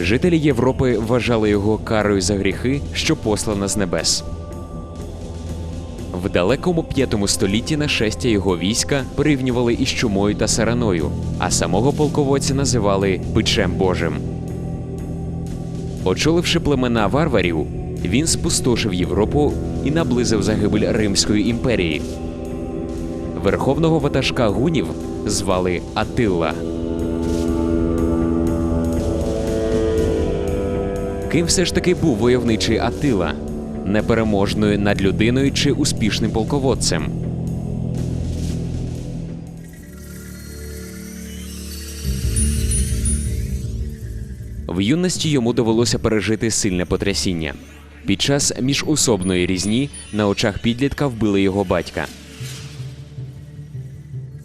Жителі Європи вважали його карою за гріхи, що послана з небес. В далекому п'ятому столітті нашестя його війська порівнювали із чумою та сараною, а самого полководця називали Бичем Божим. Очоливши племена варварів, він спустошив Європу і наблизив загибель Римської імперії. Верховного ватажка гунів звали Атилла. Ким все ж таки був войовничий Атила? Непереможною надлюдиною чи успішним полководцем? В юності йому довелося пережити сильне потрясіння. Під час міжусобної різні на очах підлітка вбили його батька.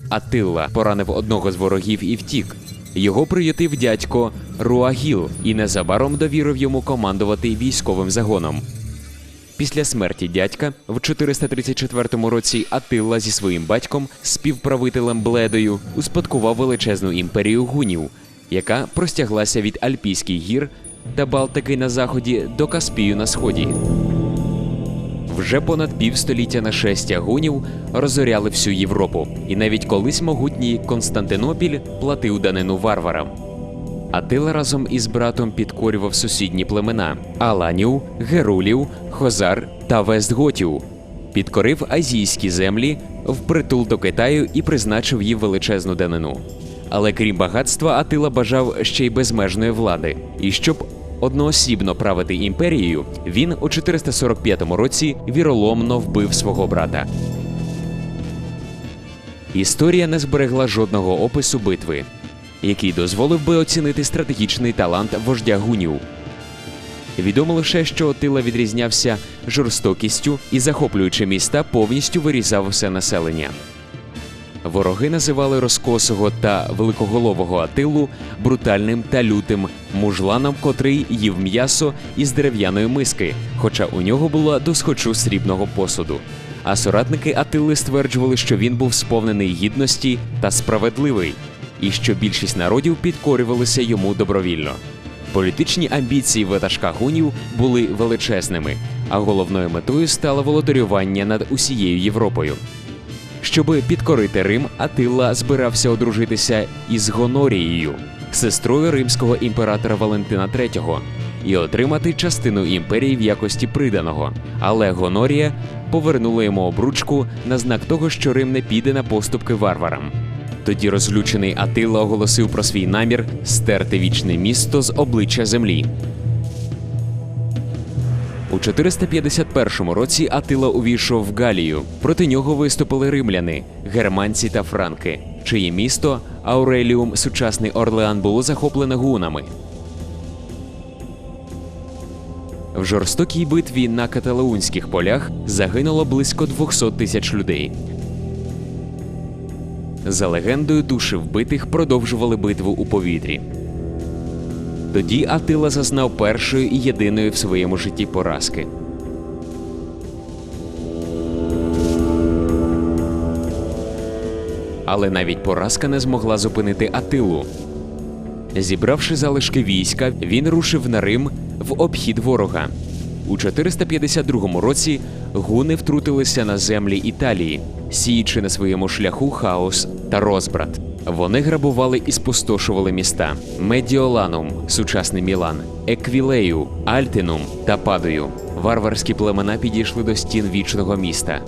Атилла поранив одного з ворогів і втік. Його приютив дядько Руагіл і незабаром довірив йому командувати військовим загоном. Після смерті дядька в 434 році Атилла зі своїм батьком, співправителем Бледою, успадкував величезну імперію гунів, яка простяглася від Альпійських гір та Балтики на заході до Каспію на сході. Вже понад півстоліття нашестя гунів розоряли всю Європу, і навіть колись могутній Константинопіль платив данину варварам. Атила разом із братом підкорював сусідні племена Аланів, Герулів, Хозар та Вестготів. Підкорив азійські землі впритул до Китаю і призначив їм величезну данину. Але крім багатства, Атила бажав ще й безмежної влади. І щоб одноосібно правити імперією, він у 445 році віроломно вбив свого брата. Історія не зберегла жодного опису битви, який дозволив би оцінити стратегічний талант вождя гунів. Відомо лише, що Отила відрізнявся жорстокістю і, захоплюючи міста, повністю вирізав все населення. Вороги називали розкосого та великоголового Атилу брутальним та лютим мужланом, котрий їв м'ясо із дерев'яної миски, хоча у нього була досхочу срібного посуду. А соратники Атили стверджували, що він був сповнений гідності та справедливий, і що більшість народів підкорювалися йому добровільно. Політичні амбіції ватажка гунів були величезними, а головною метою стало володарювання над усією Європою. Щоби підкорити Рим, Атилла збирався одружитися із Гонорією, сестрою римського імператора Валентина III, і отримати частину імперії в якості приданого. Але Гонорія повернула йому обручку на знак того, що Рим не піде на поступки варварам. Тоді розлючений Атилла оголосив про свій намір стерти вічне місто з обличчя землі. У 451 році Атила увійшов в Галію. Проти нього виступили римляни, германці та франки, чиє місто Ауреліум, сучасний Орлеан, було захоплене гунами. В жорстокій битві на каталаунських полях загинуло близько 200 тисяч людей. За легендою, душі вбитих продовжували битву у повітрі. Тоді Атила зазнав першої і єдиної в своєму житті поразки. Але навіть поразка не змогла зупинити Атилу. Зібравши залишки війська, він рушив на Рим в обхід ворога. У 452 році гуни втрутилися на землі Італії, сіючи на своєму шляху хаос та розбрат. Вони грабували і спустошували міста Медіоланум, сучасний Мілан, Еквілею, Альтинум та Падою. Варварські племена підійшли до стін вічного міста.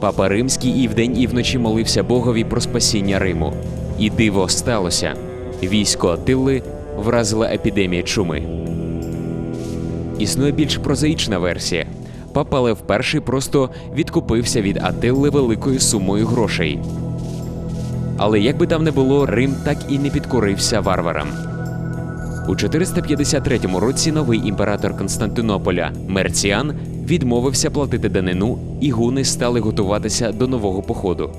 Папа Римський і вдень, і вночі молився Богові про спасіння Риму. І диво сталося. Військо Атилли вразила епідемія чуми. Існує більш прозаїчна версія. Папа Лев І просто відкупився від Атилли великою сумою грошей. Але як би там не було, Рим так і не підкорився варварам. У 453 році новий імператор Константинополя Мерціан відмовився платити данину, і гуни стали готуватися до нового походу.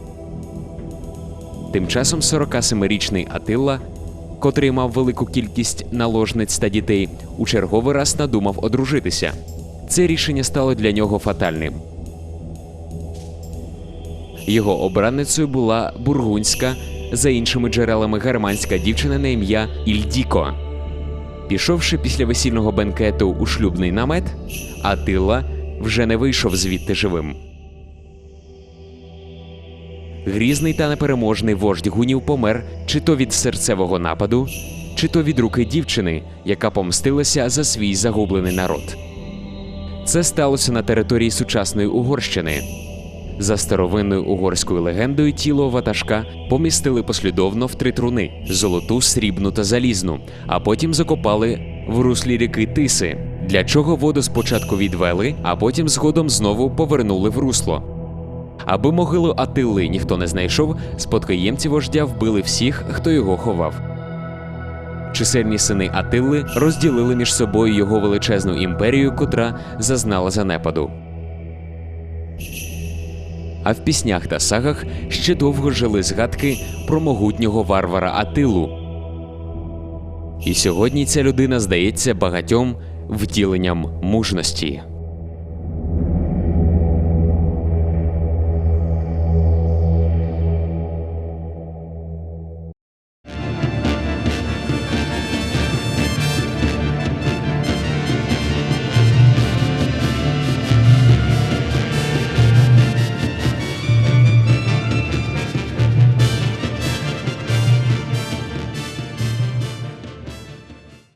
Тим часом 47-річний Атилла, котрий мав велику кількість наложниць та дітей, у черговий раз надумав одружитися. Це рішення стало для нього фатальним. Його обранницею була бургунська, за іншими джерелами германська дівчина на ім'я Ільдіко. Пішовши після весільного бенкету у шлюбний намет, Атила вже не вийшов звідти живим. Грізний та непереможний вождь гунів помер чи то від серцевого нападу, чи то від руки дівчини, яка помстилася за свій загублений народ. Це сталося на території сучасної Угорщини. За старовинною угорською легендою тіло ватажка помістили послідовно в три труни золоту, срібну та залізну, а потім закопали в руслі ріки Тиси, для чого воду спочатку відвели, а потім згодом знову повернули в русло. Аби могилу Атили ніхто не знайшов, спадкоємці вождя вбили всіх, хто його ховав. Чисельні сини Атилли розділили між собою його величезну імперію, котра зазнала занепаду. А в піснях та сагах ще довго жили згадки про могутнього варвара Атилу. І сьогодні ця людина здається багатьом втіленням мужності.